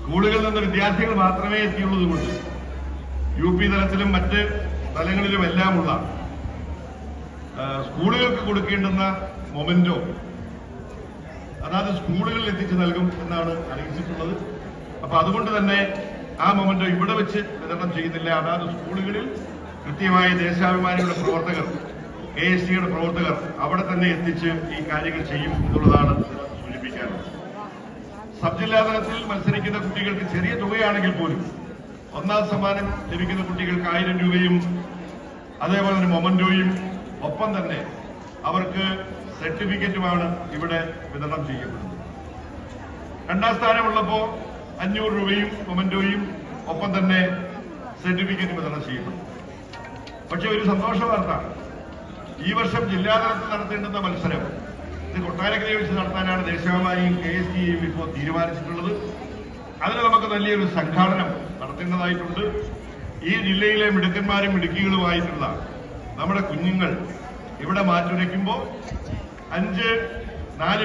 സ്കൂളുകളിൽ നിന്ന് വിദ്യാർത്ഥികൾ മാത്രമേ എത്തിയുള്ളത് കൊണ്ട് യു പി തലത്തിലും മറ്റ് തലങ്ങളിലും എല്ലാമുള്ള ആ, സ്കൂളുകൾക്ക് കൊടുക്കേണ്ടുന്ന മൊമെന്റോ അതാത് സ്കൂളുകളിൽ എത്തിച്ചു നൽകും എന്നാണ് അറിയിച്ചിട്ടുള്ളത്. അപ്പൊ അതുകൊണ്ട് തന്നെ ആ മൊമെന്റോ ഇവിടെ വെച്ച് വിതരണം ചെയ്യുന്നില്ല. അതാത് സ്കൂളുകളിൽ കൃത്യമായ ദേശാഭിമാനിയുടെ പ്രവർത്തകർ കെ എസ് സിയുടെ പ്രവർത്തകർ അവിടെ തന്നെ എത്തിച്ച് ഈ കാര്യങ്ങൾ ചെയ്യും എന്നുള്ളതാണ് സബ് ജില്ലാ മത്സരിക്കുന്ന കുട്ടികൾക്ക് ചെറിയ തുകയാണെങ്കിൽ പോലും ഒന്നാം സമ്മാനം ലഭിക്കുന്ന കുട്ടികൾക്ക് ആയിരം രൂപയും അതേപോലെ തന്നെ മൊമന്റോയും ഒപ്പം തന്നെ അവർക്ക് സർട്ടിഫിക്കറ്റുമാണ് ഇവിടെ വിതരണം ചെയ്യപ്പെടുന്നത്. രണ്ടാം സ്ഥാനമുള്ളപ്പോൾ അഞ്ഞൂറ് രൂപയും മൊമന്റോയും ഒപ്പം തന്നെ സർട്ടിഫിക്കറ്റ് വിതരണം ചെയ്യപ്പെടും പക്ഷെ ഒരു സന്തോഷ വാർത്ത. ഈ വർഷം ജില്ലാതലത്തിൽ നടത്തേണ്ടുന്ന മത്സരം ഇത് കൊട്ടാരക്കരയിൽ വെച്ച് നടത്താനാണ് ദേശാഭിമാനിയും കെ എസ് ടിയും ഇപ്പോൾ തീരുമാനിച്ചിട്ടുള്ളത്. അതിന് നമുക്ക് നല്ലൊരു സംഘാടനം നടത്തേണ്ടതായിട്ടുണ്ട്. ഈ ജില്ലയിലെ മിടുക്കന്മാരും മിടുക്കികളുമായിട്ടുള്ള നമ്മുടെ കുഞ്ഞുങ്ങൾ ഇവിടെ മാറ്റുരയ്ക്കുമ്പോൾ അഞ്ച് നാല്